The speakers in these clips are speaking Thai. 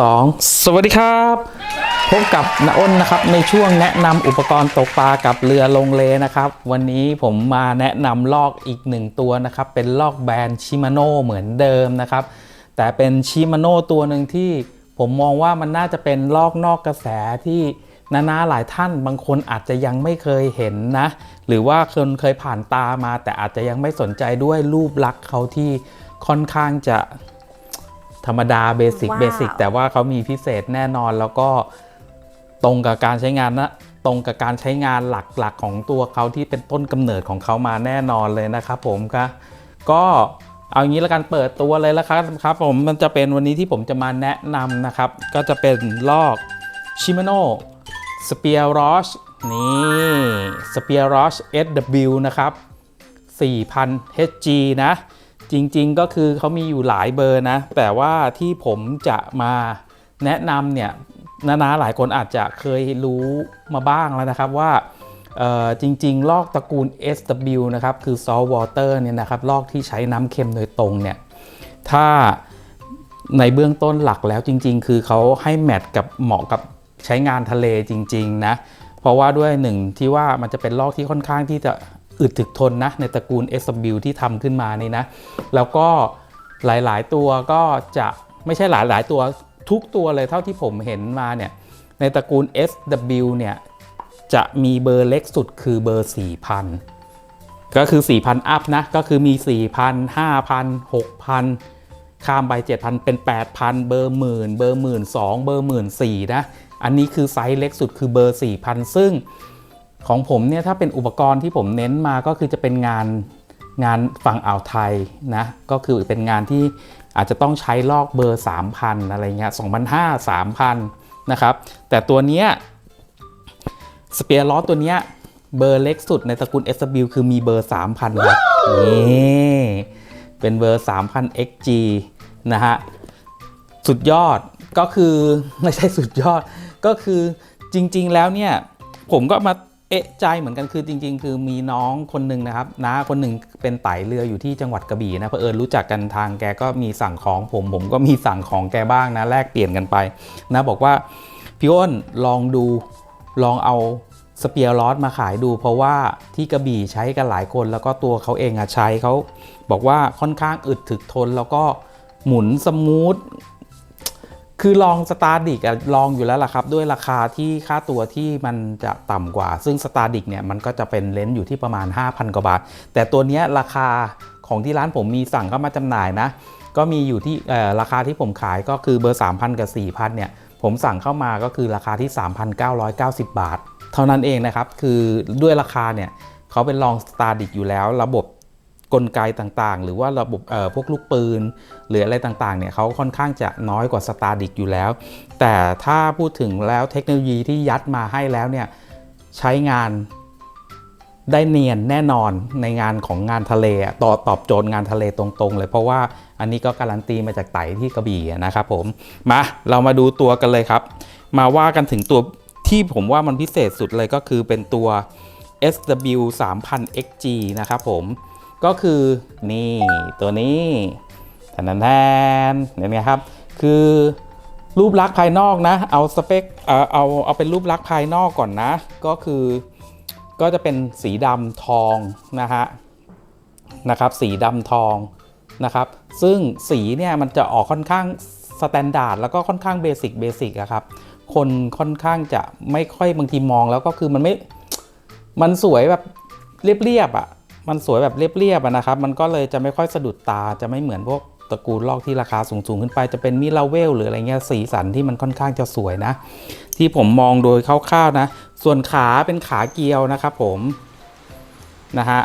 สองสวัสดีครับพบกับนาอ้นนะครับในช่วงแนะนำอุปกรณ์ตกปลากับเรือลงเลนะครับ วันนี้ผมมาแนะนำลอกอีกหนึ่งตัวนะครับ เป็นลอกแบรนด์ชิมาโน่เหมือนเดิมนะครับ แต่เป็นชิมาโน่ตัวหนึ่งที่ผมมองว่ามันน่าจะเป็นลอกนอกกระแสที่นานาหลายท่านบางคนอาจจะยังไม่เคยเห็นนะ หรือว่าคนเคยผ่านตามา แต่อาจจะยังไม่สนใจด้วยรูปลักษณ์เขาที่ค่อนข้างจะ ธรรมดาเบสิกว้าว เบสิกแต่ว่าเขามีพิเศษแน่นอนแล้วก็ตรงกับการใช้งานนะตรงกับการใช้งานหลักๆ ของตัวเขาที่เป็นต้นกำเนิดของเขามาแน่นอนเลยนะครับผมครับก็เอางี้แล้วกันเปิดตัวเลยแล้วครับครับผมมันจะเป็นวันนี้ที่ผมจะมาแนะนำนะครับ ก็จะเป็นลอก Shimano Spear Roche นี่ Spear Roche SW นะครับ 4,000 HG นะ จริงๆก็คือเขามีอยู่หลายเบอร์นะ แต่ว่าที่ผมจะมาแนะนำเนี่ยนานาหลายคนอาจจะเคยรู้มาบ้างแล้วนะครับว่าจริงๆ ลอกตระกูล SW นะครับ คือ salt water เนี่ยนะครับ ลอกที่ใช้น้ำเค็มโดยตรงเนี่ย ถ้าในเบื้องต้นหลักแล้วจริง ๆ คือเขาให้แมทกับเหมาะกับใช้งานทะเลจริง ๆ นะ เพราะว่าด้วยหนึ่งที่ว่ามันจะเป็นลอกที่ค่อนข้างที่จะ อึดถึกทนนะในตระกูล SW ที่ทำขึ้นมานี่นะ แล้วก็หลายๆตัวก็จะไม่ใช่หลายๆตัวทุกตัวเลยเท่าที่ผมเห็นมาเนี่ยในตระกูล SW เนี่ยจะมีเบอร์เล็กสุดคือเบอร์ 4,000 ก็คือ 4,000 อัพนะ ก็คือมี 4,000 5,000 6,000 ข้ามไป 7,000 เป็น 8,000 เบอร์หมื่นเบอร์หมื่นสองเบอร์หมื่นสี่นะ อันนี้คือไซส์เล็กสุดคือเบอร์ 4,000 ซึ่ง ของผมเนี่ยถ้าเป็นอุปกรณ์ที่ผมเน้นมาก็คือจะเป็นงานงานฝั่งอ่าวไทยนะก็คือเป็นงานที่อาจจะต้องใช้ลอกเบอร์ 3,000 อะไรเงี้ย2,500 3,000 นะครับ แต่ตัวเนี้ยสเปียร์ล้อตัวเนี้ยเบอร์เล็กสุดในตระกูล SW คือมีเบอร์ 3,000ครับนี่เป็นเบอร์ 3,000 XG นะฮะ สุดยอดก็คือไม่ใช่สุดยอดก็คือจริง ๆ แล้วเนี่ย ผมก็มา เอะใจเหมือนกันคือจริง ๆ คือมีน้องคนหนึ่งนะครับน้าคนหนึ่งเป็นไต่เรืออยู่ที่จังหวัดกระบี่นะเผอิญรู้จักกันทางแกก็มีสั่งของผม ผมก็มีสั่งของแกบ้างนะแลกเปลี่ยนกันไปนะบอกว่าพี่อ้นลองดูลองเอาสเปียร์ลอสมาขายดูเพราะว่าที่กระบี่ใช้กันหลายคน แล้วก็ตัวเขาเองอะใช้เขาบอกว่าค่อนข้างอึดถึกทนแล้วก็หมุนสมูท คือลองสตาร์ดิกลองอยู่แล้วล่ะครับ ด้วยราคาที่ค่าตัวที่มันจะต่ำกว่า ซึ่งสตาร์ดิกเนี่ยมันก็จะเป็นเลนส์อยู่ที่ประมาณ 5,000 กว่าบาท แต่ตัวนี้ราคาของที่ร้านผมมีสั่งเข้ามาจำหน่ายนะ ก็มีอยู่ที่ราคาที่ผมขายก็คือเบอร์ 3,000 กับ 4,000 เนี่ย ผมสั่งเข้ามาก็คือราคาที่ 3,990 บาท เท่านั้นเองนะครับ คือด้วยราคาเนี่ยเขาเป็นลองสตาร์ดิกอยู่แล้วระบบ กลไกต่างๆ หรือว่าระบบเอ่อพวกลูกปืน หรืออะไรต่างๆเนี่ยเขาค่อนข้างจะน้อยกว่าสตาร์ดิกอยู่แล้ว แต่ถ้าพูดถึงแล้วเทคโนโลยีที่ยัดมาให้แล้วเนี่ยใช้งานได้เนียนแน่นอนในงานของงานทะเลอะตอตอบโจทย์งานทะเลตรงๆ เลยเพราะว่าอันนี้ก็การันตีมาจากไต่ที่กระบี่นะครับผมมาเรามาดูตัวกันเลยครับ มาว่ากันถึงตัวที่ผมว่ามันพิเศษสุดเลยก็คือเป็นตัว SW 3000 XG นะครับผม ก็คือนี่ตัวนี้แทนแทนเนี่ยนะครับ คือรูปลักษณ์ภายนอกนะ เอาสเปคเอ่อเอาเอาเป็นรูปลักษณ์ภายนอกก่อนนะ ก็คือก็จะเป็นสีดำทองนะฮะนะครับ สีดำทองนะครับ ซึ่งสีเนี่ยมันจะออกค่อนข้างสแตนดาร์ดแล้วก็ค่อนข้างเบสิกเบสิกอะครับ คนค่อนข้างจะไม่ค่อยบางทีมองแล้วก็คือมันไม่ มันสวยแบบเรียบๆอะ มันสวยแบบเรียบๆนะครับ มันก็เลยจะไม่ค่อยสะดุดตาจะไม่เหมือนพวกตระกูลลอกที่ราคาสูงๆขึ้นไปจะเป็นมิลาเวล หรืออะไรเงี้ยสีสันที่มันค่อนข้างจะสวยนะ ที่ผมมองโดยคร่าวๆนะ ส่วนขาเป็นขาเกลียวนะครับผมนะฮะ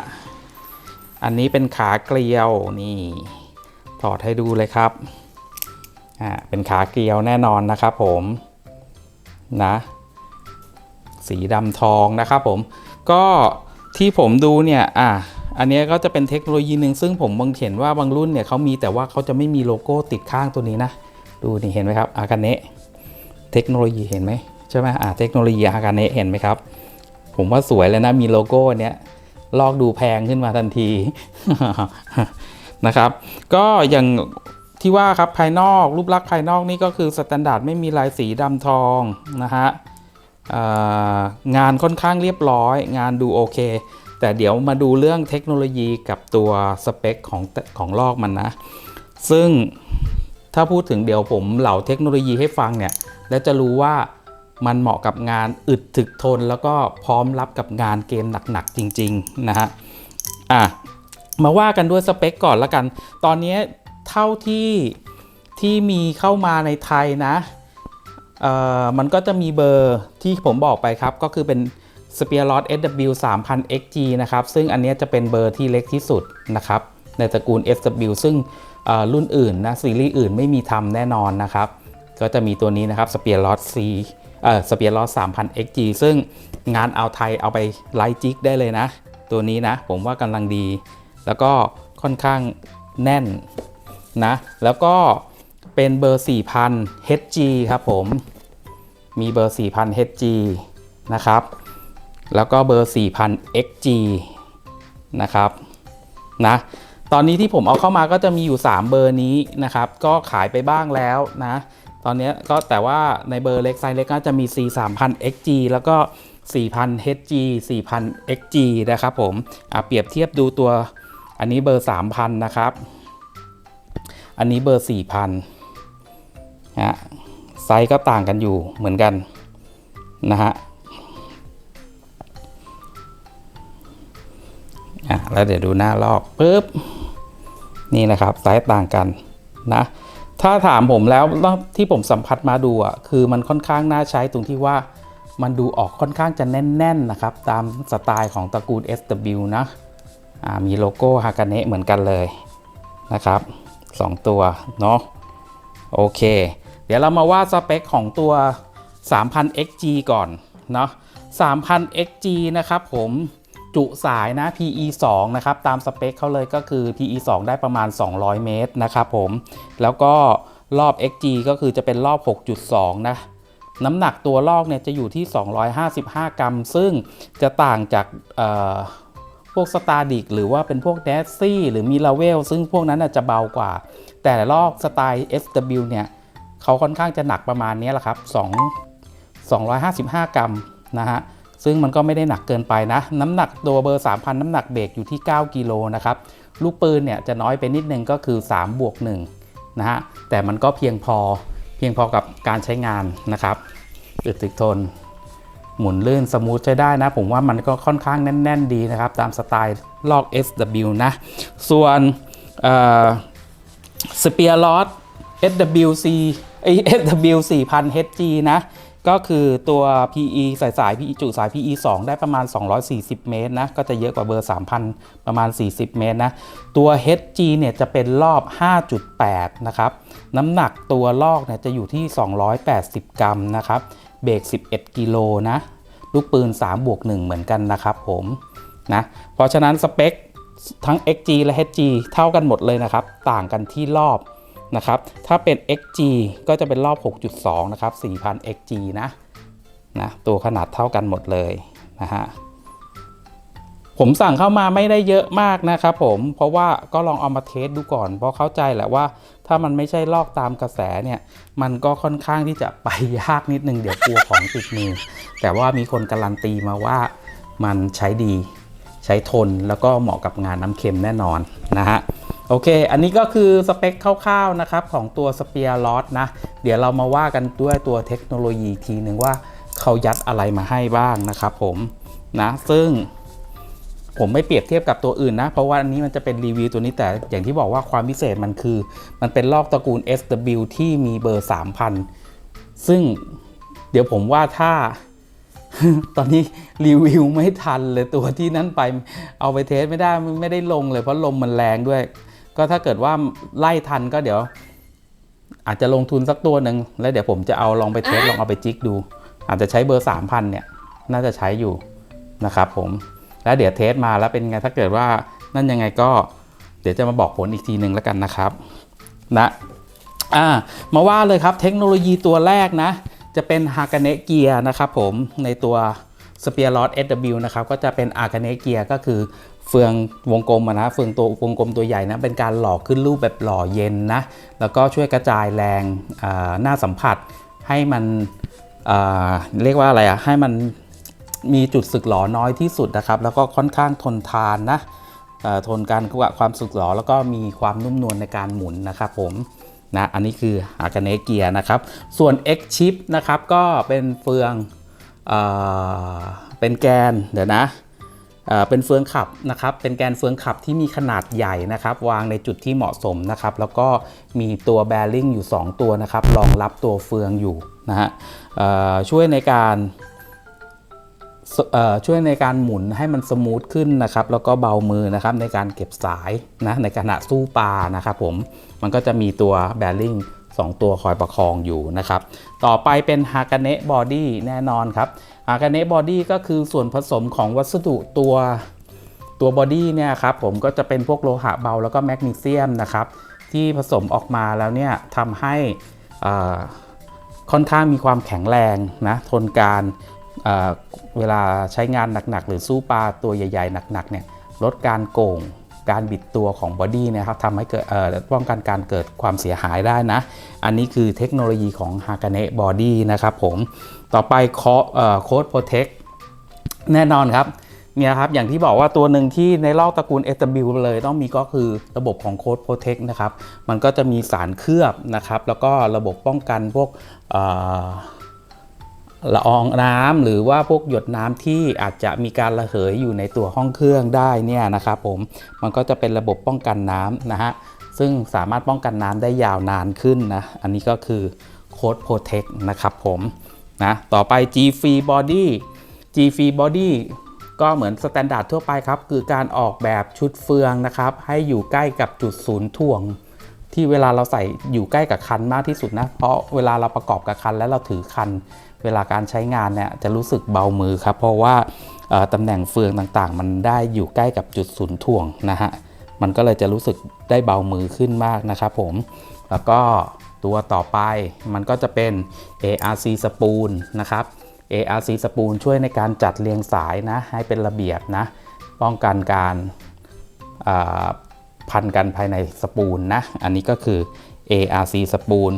อันนี้เป็นขาเกลียวนี่ถอดให้ดูเลยครับอ่าเป็นขาเกลียวแน่นอนนะครับผมนะสีดำทองนะครับผมก็ที่ผมดูเนี่ยอะ อันนี้ก็จะเป็นเทคโนโลยีหนึ่งซึ่งผมบางเห็นว่าบางรุ่นเนี่ยเขามีแต่ว่าเขาจะไม่มีโลโก้ติดข้างตัวนี้นะ ดูนี่เห็นไหมครับอากาเนะเทคโนโลยีเห็นไหมใช่ไหมอ่าเทคโนโลยีอากาเนะเห็นไหมครับ ผมว่าสวยเลยนะมีโลโก้เนี้ยลอกดูแพงขึ้นมาทันทีนะครับ ก็อย่างที่ว่าครับภายนอกรูปลักษณ์ภายนอกนี่ก็คือสแตนดาร์ดไม่มีลายสีดำทองนะฮะงานค่อนข้างเรียบร้อย งานดูโอเค แต่เดี๋ยวมาดูเรื่องเทคโนโลยีกับตัวสเปคของของลอกมันนะ ซึ่งถ้าพูดถึงเดี๋ยวผมเหล่าเทคโนโลยีให้ฟังเนี่ย แล้วจะรู้ว่ามันเหมาะกับงานอึดถึกทน แล้วก็พร้อมรับกับงานเกมหนักๆจริง ๆ นะฮะ อะ มาว่ากันด้วยสเปคก่อนละกัน ตอนนี้เท่าที่ที่มีเข้ามาในไทยนะ เอ่อ มันก็จะมีเบอร์ที่ผมบอกไปครับ ก็คือเป็น s p e a r o t SW 3000 XG นะครับ ซึ่งอันนี้จะเป็นเบอร์ที่เล็กที่สุดนะครับ ในตระกูล SW ซึ่งรุ่นอื่นนะซีรีส์อื่นไม่มีทำแน่นอนนะครับ ก็จะมีตัวนี้นะครับ s p e a r o t C เอ่อ s p e a r o t3000 XG ซึ่งงานเอาไทยเอาไปไลท์จิกได้เลยนะ ตัวนี้นะ ผมว่ากำลังดี แล้วก็ค่อนข้างแน่นนะ แล้วก็เป็นเบอร์ 4000 HG ครับผม มีเบอร์ 4000 HG นะครับ แล้วก็เบอร์ 4000 XG นะครับนะตอนนี้ที่ผมเอาเข้ามาก็จะมีอยู่ 3 เบอร์นี้นะครับ ก็ขายไปบ้างแล้วนะ ตอนนี้ก็แต่ว่าในเบอร์เล็กไซส์เล็กก็จะมี C 3000 XG แล้วก็ 4000 HG 4000 XG นะครับผมอะเปรียบเทียบดูตัวอันนี้เบอร์ 3000 นะครับ อันนี้เบอร์ 4000นะฮะไซส์ก็ต่างกันอยู่เหมือนกันนะฮะ อะแล้วเดี๋ยวดูหน้าลอกปุ๊บนี่นะครับไซส์ต่างกันนะถ้าถามผมแล้วที่ผมสัมผัสมาดูอะคือมันค่อนข้างน่าใช้ตรงที่ว่ามันดูออกค่อนข้างจะแน่น ๆ นะครับ ตามสไตล์ของตระกูล SW นะอ่ามีโลโก้ฮากาเนะเหมือนกันเลยนะครับ 2 ตัวเนาะโอเค เดี๋ยวเรามาว่าสเปคของตัว 3000 XG ก่อนเนาะ3000 XG นะครับผม จุสายนะ PE 2นะครับตามสเปคเขาเลยก็คือ PE 2ได้ประมาณ 200 เมตรนะครับผม แล้วก็รอบ XG ก็คือจะเป็นรอบ 6.2 นะน้ำหนักตัวลอกเนี่ยจะอยู่ที่ 255 กรัม ซึ่งจะต่างจากพวกสตาร์ดิกหรือว่าเป็นพวกแดซซี่ หรือมิลาเวล ซึ่งพวกนั้นจะเบากว่า แต่ลอกสไตล์ SW เนี่ยเขาค่อนข้างจะหนักประมาณนี้แหละครับ 2 255 กรัมนะฮะ ซึ่งมันก็ไม่ได้หนักเกินไปนะ น้ำหนักตัวเบอร์ 3,000 น้ำหนักเบรกอยู่ที่ 9 กิโลนะครับ ลูกปืนเนี่ยจะน้อยไปนิดนึงก็คือ3บวก1นะฮะ แต่มันก็เพียงพอเพียงพอกับการใช้งานนะครับอึดติดทน หมุนลื่นสมูทใช้ได้นะ ผมว่ามันก็ค่อนข้างแน่น ๆ ดีนะครับ ตามสไตล์ลอก SW นะ ส่วนสเปียร์ลอส SWC ไอ SW 4000 HG นะ ก็คือตัว PE สายสาย PE จุสาย PE 2 ได้ประมาณ 240 เมตรนะ ก็จะเยอะกว่าเบอร์ 3,000 ประมาณ 40 เมตรนะ ตัว HG เนี่ยจะเป็นรอบ 5.8 นะครับ น้ำหนักตัวลอกเนี่ยจะอยู่ที่ 280 กรัมนะครับ เบรก 11 กิโลนะ ลูกปืน 3 บวก 1 เหมือนกันนะครับผม นะ เพราะฉะนั้นสเปคทั้ง XG และ HG เท่ากันหมดเลยนะครับ ต่างกันที่รอบ นะครับ ถ้าเป็น XG ก็จะเป็นรอบ 6.2 นะครับ 4,000 XG นะนะตัวขนาดเท่ากันหมดเลยนะฮะผมสั่งเข้ามาไม่ได้เยอะมากนะครับผมเพราะว่าก็ลองเอามาเทสดูก่อน เพราะเข้าใจแหละว่า ถ้ามันไม่ใช่ลอกตามกระแสเนี่ย มันก็ค่อนข้างที่จะไปยากนิดนึงเดี๋ยวกลัวของติดมือ แต่ว่ามีคนการันตีมาว่ามันใช้ดี ใช้ทนแล้วก็เหมาะกับงานน้ำเค็มแน่นอนนะฮะ โอเค อันนี้ก็คือสเปคคร่าวๆนะครับของตัวสเปียร์ลอสนะ เดี๋ยวเรามาว่ากันด้วยตัวเทคโนโลยีทีหนึ่งว่าเขายัดอะไรมาให้บ้างนะครับผมนะซึ่งผมไม่เปรียบเทียบกับตัวอื่นนะ เพราะว่าอันนี้มันจะเป็นรีวิวตัวนี้แต่อย่างที่บอกว่าความพิเศษมันคือ มันเป็นลอกตระกูล SW ที่มีเบอร์ 3,000 ซึ่งเดี๋ยวผมว่าถ้าตอนนี้รีวิวไม่ทันเลยตัวที่นั้นไปเอาไปเทสไม่ได้ไม่ได้ลงเลยเพราะลมมันแรงด้วย ก็ถ้าเกิดว่าไล่ทันก็เดี๋ยว อาจจะลงทุนสักตัวหนึ่งแล้วเดี๋ยวผมจะเอาลองไปเทสลองเอาไปจิกดู อาจจะใช้เบอร์ 3,000 เนี่ย น่าจะใช้อยู่นะครับผมแล้วเดี๋ยวเทสมาแล้วเป็นไงถ้าเกิดว่านั่นยังไงก็เดี๋ยวจะมาบอกผลอีกทีหนึ่งแล้วกันนะครับนะอ่ามาว่าเลยครับเทคโนโลยีตัวแรกนะ จะเป็น h a k a n e g e a r นะครับผมในตัว s p e a r l o t SW นะครับก็จะเป็น a r k a n e g e a r ก็คือ เฟืองวงกลมนะเฟืองตัววงกลมตัวใหญ่นะเป็นการหล่อขึ้นรูปแบบหล่อเย็นนะแล้วก็ช่วยกระจายแรงหน้าสัมผัสให้มันเรียกว่าอะไรอะให้มันมีจุดสึกหลอน้อยที่สุดนะครับ แล้วก็ค่อนข้างทนทานนะทนการความสึกหลอแล้วก็มีความนุ่มนวลในการหมุนนะครับผมนะอันนี้คืออากาเนเกียนะครับ ส่วน X chip นะครับก็เป็นเฟืองเอเป็นแกนเดี๋ยวนะ เป็นเฟืองขับนะครับ เป็นแกนเฟืองขับที่มีขนาดใหญ่นะครับ วางในจุดที่เหมาะสมนะครับ แล้วก็มีตัวแบริ่งอยู่ 2 ตัวนะครับ รองรับตัวเฟืองอยู่นะฮะช่วยในการช่วยในการหมุนให้มันสมูทขึ้นนะครับ แล้วก็เบามือนะครับในการเก็บสายนะในขณะสู้ปลานะครับผม มันก็จะมีตัวแบริ่ง 2 ตัวคอยประคองอยู่นะครับ ต่อไปเป็นฮากาเนะบอดี้แน่นอนครับอากาเนะบอดี้ก็คือส่วนผสมของวัสดุตัวตัวบอดี้เนี่ยครับผมก็จะเป็นพวกโลหะเบาแล้วก็แมกนีเซียมนะครับที่ผสมออกมาแล้วเนี่ยทำให้ค่อนข้างมีความแข็งแรงนะทนการอ่าเวลาใช้งานหนักๆ หรือสู้ปลาตัวใหญ่ ๆ หนักๆเนี่ยลดการโก่ง การบิดตัวของบอดี้นะครับทำให้เกิดป้องกันการเกิดความเสียหายได้นะ อันนี้คือเทคโนโลยีของ h a k a n e Body นะครับผมต่อไปโค้ดโปรเทคแน่นอนครับเนี่ยครับอย่างที่บอกว่าตัวหนึ่งที่ในลอกตระกูล SW เลยต้องมีก็คือระบบของโค้ดโปรเทคนะครับ มันก็จะมีสารเคลือบนะครับ แล้วก็ระบบป้องกันพวก ละอองน้ำหรือว่าพวกหยดน้ำที่อาจจะมีการระเหยอยู่ในตัวห้องเครื่องได้เนี่ยนะครับผมมันก็จะเป็นระบบป้องกันน้ำนะฮะซึ่งสามารถป้องกันน้ำได้ยาวนานขึ้นนะอันนี้ก็คือโค้ดโปรเทคนะครับผมนะต่อไป G Free Body G Free Body ก็เหมือนสแตนดาร์ดทั่วไปครับ คือการออกแบบชุดเฟืองนะครับ ให้อยู่ใกล้กับจุดศูนย์ถ่วง ที่เวลาเราใส่อยู่ใกล้กับคันมากที่สุดนะ เพราะเวลาเราประกอบกับคันแล้วเราถือคัน เวลาการใช้งานเนี่ยจะรู้สึกเบามือครับ เพราะว่าตำแหน่งเฟืองต่างๆ มันได้อยู่ใกล้กับจุดศูนย์ถ่วงนะฮะ มันก็เลยจะรู้สึกได้เบามือขึ้นมากนะครับผม แล้วก็ตัวต่อไปมันก็จะเป็น ARC Spoon นะครับ ARC Spoon ช่วยในการจัดเรียงสายนะให้เป็นระเบียบนะ ป้องกันการ พันกันภายในสปูลนะ อันนี้ก็คือ ARC สปูล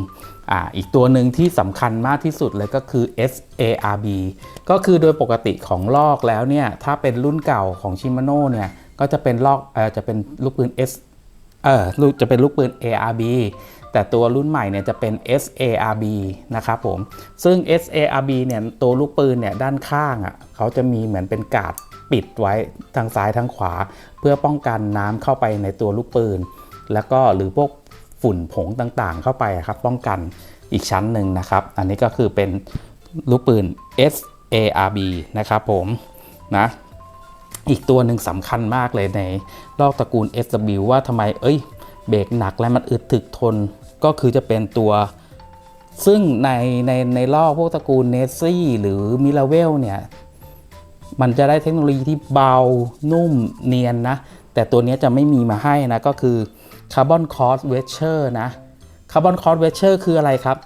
อ่าอีกตัวหนึ่งที่สำคัญมากที่สุดเลยก็คือ SARB ก็คือโดยปกติของลอกแล้วเนี่ย ถ้าเป็นรุ่นเก่าของชิมาโน่เนี่ย ก็จะเป็นลอกเออจะเป็นลูกปืน S เออจะเป็นลูกปืน ARB แต่ตัวรุ่นใหม่เนี่ยจะเป็น SARB นะครับผม ซึ่ง SARB เนี่ยตัวลูกปืนเนี่ยด้านข้างอะเขาจะมีเหมือนเป็นกาด ปิดไว้ทางซ้ายทางขวา เพื่อป้องกันน้ำเข้าไปในตัวลูกปืน แล้วก็หรือพวกฝุ่นผงต่างๆ เข้าไปครับป้องกันอีกชั้นหนึ่งนะครับ อันนี้ก็คือเป็นลูกปืน SARB นะครับผมนะอีกตัวหนึ่งสำคัญมากเลยในลอกตระกูล SW ว่าทำไมเอ้ยเบรกหนักและมันอึดถึกทนก็คือจะเป็นตัว ซึ่งในในในลอกพวกตระกูลเนสซี่หรือมิลาเวลเนี่ย มันจะได้เทคโนโลยีที่เบา นุ่มเนียนนะ แต่ตัวนี้จะไม่มีมาให้นะ ก็คือ Carbon Cross w e t c h e r นะ Carbon Cross w e t c h e r คืออะไรครับ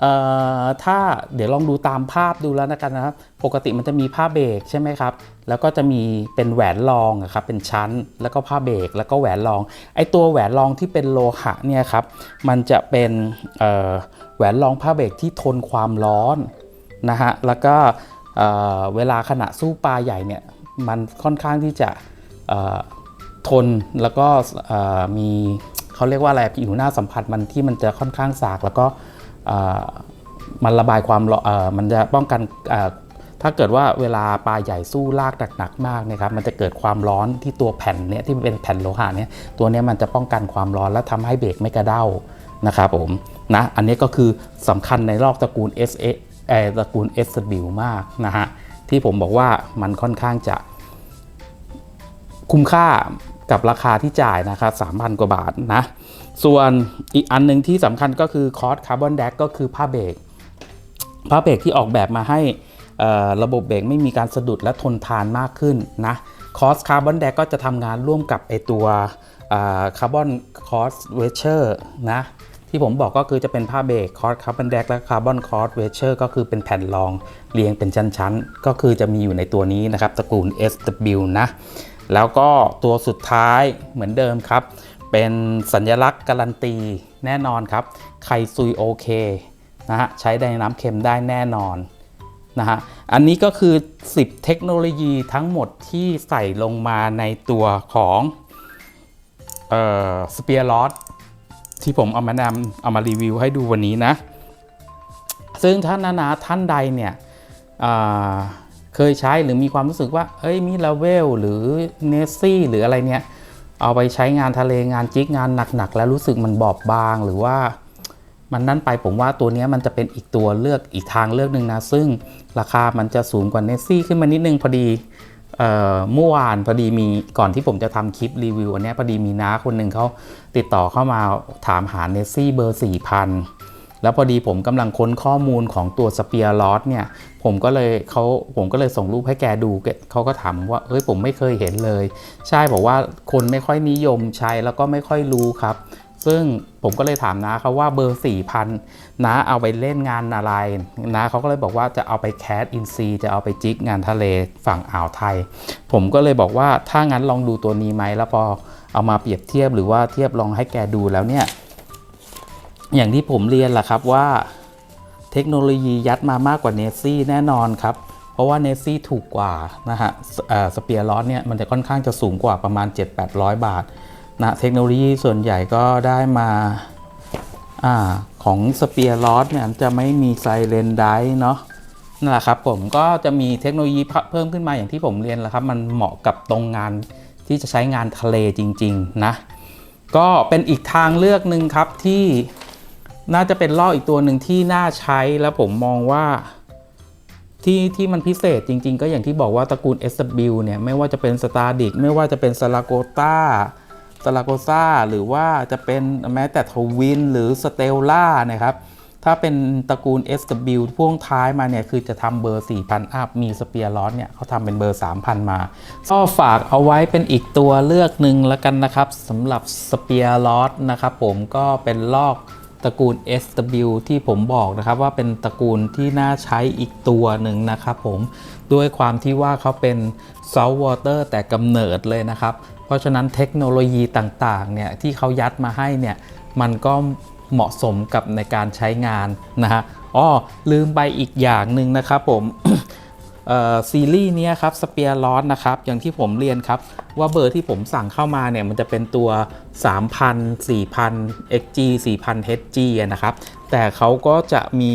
เอ่อถ้าเดี๋ยวลองดูตามภาพดูแล้วนะกันนะครับ ปกติมันจะมีผ้าเบรกใช่ไหมครับ แล้วก็จะมีเป็นแหวนรองครับ เป็นชั้น แล้วก็ผ้าเบรก แล้วก็แหวนรอง ไอตัวแหวนรองที่เป็นโลหะเนี่ยครับ มันจะเป็นแหวนรองผ้าเบรกที่ทนความร้อนนะฮะ แล้วก็ เเวลาขณะสู้ปลาใหญ่เนี่ยมันค่อนข้างที่จะทนแล้วก็มีเขาเรียกว่าอะไรผิวหน้าสัมผัสมันที่มันจะค่อนข้างสากแล้วก็มันระบายความมันจะป้องกันถ้าเกิดว่าเวลาปลาใหญ่สู้ลากหนักๆมากนะครับมันจะเกิดความร้อนที่ตัวแผ่นเนี่ยที่เป็นแผ่นโลหะเนี่ยตัวเนี้ยมันจะป้องกันความร้อนและทำให้เบรกไม่กระเด้านะครับผมนะอันนี้ก็คือสำคัญในรอบตระกูล S A เอ่อตระกูล SW มากนะฮะที่ผมบอกว่ามันค่อนข้างจะคุ้มค่ากับราคาที่จ่ายนะครับ3,000กว่าบาทนะ ส่วนอีกอันหนึ่งที่สำคัญก็คือคอร์สคาร์บอนแดกก็คือผ้าเบรกผ้าเบรกที่ออกแบบมาให้ระบบเบรกไม่มีการสะดุดและทนทานมากขึ้นนะคอร์สคาร์บอนแดกก็จะทำงานร่วมกับไอตัวคาร์บอนคอร์สเวเชอร์นะ ที่ผมบอกก็คือจะเป็นผ้าเบรกคอร์สคาร์บอนแดกและคาร์บอนคอร์สเวเชอร์ก็คือเป็นแผ่นรองเรียงเป็นชั้นๆ ก็คือจะมีอยู่ในตัวนี้นะครับตระกูล SW นะ แล้วก็ตัวสุดท้ายเหมือนเดิมครับ เป็นสัญลักษณ์การันตีแน่นอนครับไขซุยโอเคนะฮะใช้ในน้ำเค็มได้แน่นอนนะฮะอันนี้ก็คือ 10 เทคโนโลยีทั้งหมดที่ใส่ลงมาในตัวของเอ่อสเปียร์ลอส ที่ผมเอามานำเอามารีวิวให้ดูวันนี้นะ ซึ่งท่านนานาท่านใดเนี่ยเคยใช้หรือมีความรู้สึกว่า เอ้ยมีลาเวลหรือเนสซี่หรืออะไรเนี่ย เอาไปใช้งานทะเลงานจิกงานหนักๆ แล้วรู้สึกมันบอบบางหรือว่ามันนั่นไปผมว่าตัวนี้มันจะเป็นอีกตัวเลือกอีกทางเลือกหนึ่งนะ ซึ่งราคามันจะสูงกว่าเนสซี่ขึ้นมานิดนึงพอดี เมื่อวานพอดีมีก่อนที่ผมจะทำคลิปรีวิวอันนี้พอดีมีน้าคนหนึ่งเขาติดต่อเข้ามาถามหาเนสซี่เบอร์4,000 แล้วพอดีผมกำลังค้นข้อมูลของตัวสเปียร์ลอสเนี่ย ผมก็เลยเขาผมก็เลยส่งรูปให้แกดูเขาก็ถามว่า เอ้ยผมไม่เคยเห็นเลย ใช่บอกว่าคนไม่ค่อยนิยมใช้แล้วก็ไม่ค่อยรู้ครับ ซึ่งผมก็เลยถามน้าเขาว่าเบอร์4,000น้าเอาไปเล่นงานอะไรน้าเขาก็เลยบอกว่าจะเอาไปแคสอินซีจะเอาไปจิกงานทะเลฝั่งอ่าวไทย ผมก็เลยบอกว่าถ้างั้นลองดูตัวนี้ไหมแล้วพอเอามาเปรียบเทียบหรือว่าเทียบลองให้แกดูแล้วเนี่ย อย่างที่ผมเรียนแหละครับว่าเทคโนโลยียัดมามากกว่าเนซี่แน่นอนครับเพราะว่าเนซี่ถูกกว่านะฮะสเปียร์ลอเนี่ยมันจะค่อนข้างจะสูงกว่าประมาณ 7-800 บาท นะเทคโนโลยีส่วนใหญ่ก็ได้มาอาของสเปียร์ลอสเนี่ยจะไม่มีไซเรนไดเนาะนั่นแหละครับผมก็จะมีเทคโนโลยีเพิ่มขึ้นมาอย่างที่ผมเรียนแล้วครับ มันเหมาะกับตรงงานที่จะใช้งานทะเลจริง ๆ นะ ก็เป็นอีกทางเลือกหนึ่งครับที่น่าจะเป็นล่ออีกตัวหนึ่งที่น่าใช้แล้วผมมองว่าที่ที่มันพิเศษจริง ๆ ก็อย่างที่บอกว่าตระกูล SW เนี่ยไม่ว่าจะเป็น s t a r d i c ไม่ว่าจะเป็น s a r a g o t a s a r a g o s a หรือว่าจะเป็นแม้แต่ทวินหรือ Stella นะครับถ้าเป็นตระกูล SW พ่วงท้ายมาเนี่ย คือจะทำเบอร์ 4,000 อัพ มีสเปียร์ลอสเนี่ยเขาทำเป็นเบอร์ 3,000 มา ก็ฝากเอาไว้เป็นอีกตัวเลือกหนึ่งแล้วกันนะครับสำหรับสเปียร์ลอสนะครับผมก็เป็นลอกตระกูล SW ที่ผมบอกนะครับว่าเป็นตระกูลที่น่าใช้อีกตัวหนึ่งนะครับผมด้วยความที่ว่าเขาเป็น salt water แต่กำเนิดเลยนะครับ เพราะฉะนั้นเทคโนโลยีต่างๆเนี่ยที่เขายัดมาให้เนี่ยมันก็เหมาะสมกับในการใช้งานนะฮะอ้อลืมไปอีกอย่างหนึ่งนะครับผมซีรีส์เนี้ยครับสเปียร์ลอสนะครับอย่างที่ผมเรียนครับ ว่าเบอร์ที่ผมสั่งเข้ามาเนี่ยมันจะเป็นตัว 3,000 4,000 XG 4,000 HG นะครับ แต่เขาก็จะมี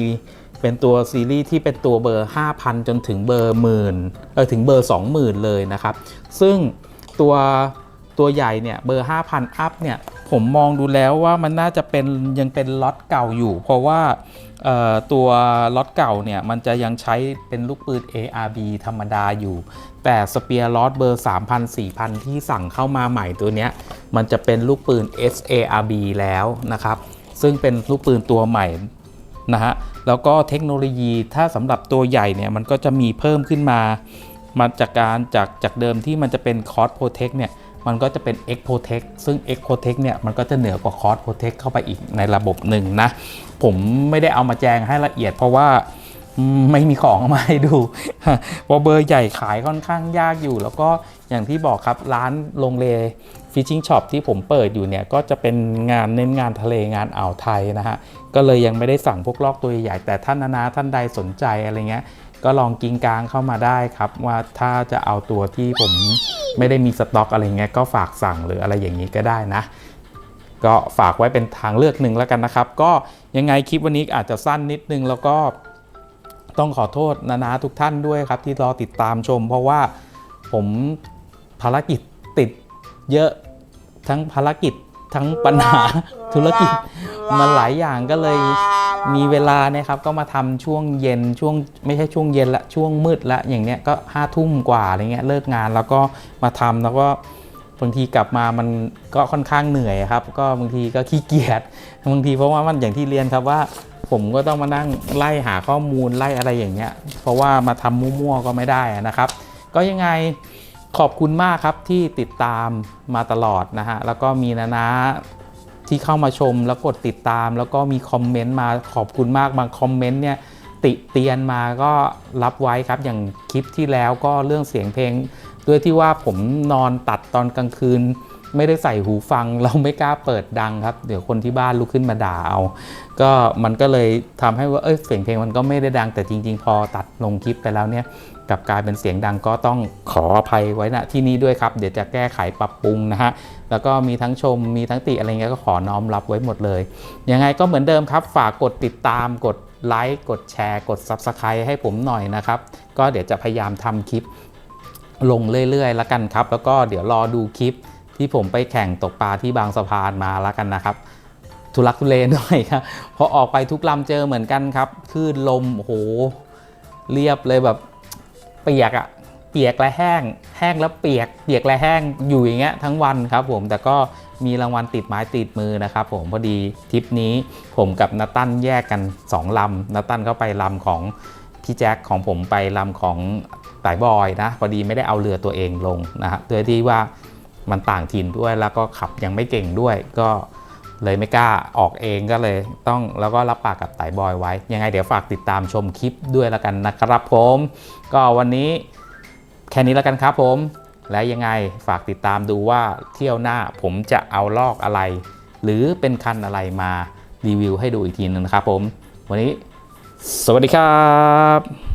เป็นตัวซีรีส์ที่เป็นตัวเบอร์ 5,000 จนถึงเบอร์หมื่นเออถึงเบอร์ 20,000 เลยนะครับ ซึ่งตัวตัวใหญ่เนี่ยเบอร์ 5,000 อัพเนี่ยผมมองดูแล้วว่ามันน่าจะเป็นยังเป็นล็อตเก่าอยู่ เพราะว่าเอ่อตัวล็อตเก่าเนี่ยมันจะยังใช้เป็นลูกปืน ARB ธรรมดาอยู่ แต่สเปียร์ล็อสเบอร์ 3,000 4,000 ที่สั่งเข้ามาใหม่ตัวเนี้ยมันจะเป็นลูกปืน SARB แล้วนะครับ ซึ่งเป็นลูกปืนตัวใหม่ นะฮะแล้วก็เทคโนโลยีถ้าสำหรับตัวใหญ่เนี่ยมันก็จะมีเพิ่มขึ้นมา มาจากการจากจากเดิมที่มันจะเป็นคอร์สโปรเทคเนี่ยมันก็จะเป็น X Protect ซึ่ง X Protect เนี่ยมันก็จะเหนือกว่าคอร์สโปรเทคเข้าไปอีกในระบบหนึ่งนะ ผมไม่ได้เอามาแจงให้ละเอียดเพราะว่าไม่มีของมาให้ดูเพราเบอร์ใหญ่ขายค่อนข้างยากอยู่ แล้วก็อย่างที่บอกครับร้านลงเล ฟิชชิงช็อปที่ผมเปิดอยู่เนี่ยก็จะเป็นงานเน้นงานทะเลงานอ่าวไทยนะฮะก็เลยยังไม่ได้สั่งพวกลอกตัวใหญ่แต่ท่านนานาท่านใดสนใจอะไรเงี้ยก็ลองกิงกลางเข้ามาได้ครับ ว่าถ้าจะเอาตัวที่ผมไม่ได้มีสต็อกอะไรเงี้ยก็ฝากสั่งหรืออะไรอย่างนี้ก็ได้นะ ก็ฝากไว้เป็นทางเลือกหนึ่งแล้วกันนะครับ ก็ยังไงคลิปวันนี้อาจจะสั้นนิดนึงแล้วก็ต้องขอโทษนานาทุกท่านด้วยครับ ที่รอติดตามชม เพราะว่าผมภารกิจติด เยอะทั้งภารกิจทั้งปัญหาธุรกิจมันหลายอย่างก็เลยมีเวลาเนี่ยครับ ก็มาทำช่วงเย็นช่วงไม่ใช่ช่วงเย็นละช่วงมืดละอย่างเนี้ยก็ห้าทุ่มกว่าอะไรเงี้ยเลิกงานแล้วก็มาทำแล้วก็บางทีกลับมามันก็ค่อนข้างเหนื่อยครับ ก็บางทีก็ขี้เกียจบางทีเพราะว่ามันอย่างที่เรียนครับว่า ผมก็ต้องมานั่งไล่หาข้อมูลไล่อะไรอย่างเงี้ยเพราะว่ามาทำมั่วๆก็ไม่ได้นะครับ ก็ยังไง ขอบคุณมากครับที่ติดตามมาตลอดนะฮะ แล้วก็มีนานะที่เข้ามาชมแล้วกดติดตาม แล้วก็มีคอมเมนต์มาขอบคุณมากบางคอมเมนต์เนี่ยติเตียนมาก็รับไว้ครับอย่างคลิปที่แล้วก็เรื่องเสียงเพลง ด้วยที่ว่าผมนอนตัดตอนกลางคืน ไม่ได้ใส่หูฟัง เราไม่กล้าเปิดดังครับ เดี๋ยวคนที่บ้านลุกขึ้นมาด่าเอา ก็มันก็เลยทำให้ว่าเอ้ยเสียงเพลงมันก็ไม่ได้ดังแต่จริง ๆ พอตัดลงคลิปไปแล้วเนี่ยกลับกลายเป็นเสียงดังก็ต้องขออภัยไว้ณที่นี้ด้วยครับ เดี๋ยวจะแก้ไขปรับปรุงนะฮะ แล้วก็มีทั้งชมมีทั้งติอะไรเงี้ยก็ขอน้อมรับไว้หมดเลย ยังไงก็เหมือนเดิมครับ ฝากกดติดตามกดไลค์กดแชร์ กด Subscribe ให้ผมหน่อยนะครับ ก็เดี๋ยวจะพยายามทำคลิปลงเรื่อยๆ แล้วกันครับ แล้วก็เดี๋ยวรอดูคลิป ที่ผมไปแข่งตกปลาที่บางสะพานมาแล้วกันนะครับ ทุลักทุเลหน่อยครับพอออกไปทุกลำเจอเหมือนกันครับคลื่นลมโหเรียบเลยแบบเปียกอะเปียกและแห้ง แห้งแล้วเปียก เปียกและแห้งอยู่อย่างเงี้ยทั้งวันครับผมแต่ก็มีรางวัลติดไม้ติดมือนะครับผมพอดีทริปนี้ผมกับนาตั้นแยกกัน 2ลำนาตั้นก็ไปลำของพี่แจ็คของผมไปลำของสายบอยนะพอดีไม่ได้เอาเรือตัวเองลงนะฮะโดยที่ว่า มันต่างถิ่นด้วยแล้วก็ขับยังไม่เก่งด้วย ก็เลยไม่กล้าออกเองก็เลยต้องแล้วก็รับปากกับไต่บอยไว้ ยังไงเดี๋ยวฝากติดตามชมคลิปด้วยแล้วกันนะครับผม ก็วันนี้แค่นี้แล้วกันครับผม และยังไงฝากติดตามดูว่าเที่ยวหน้าผมจะเอาลอกอะไร หรือเป็นคันอะไรมารีวิวให้ดูอีกทีนึงนะครับผม วันนี้ สวัสดีครับ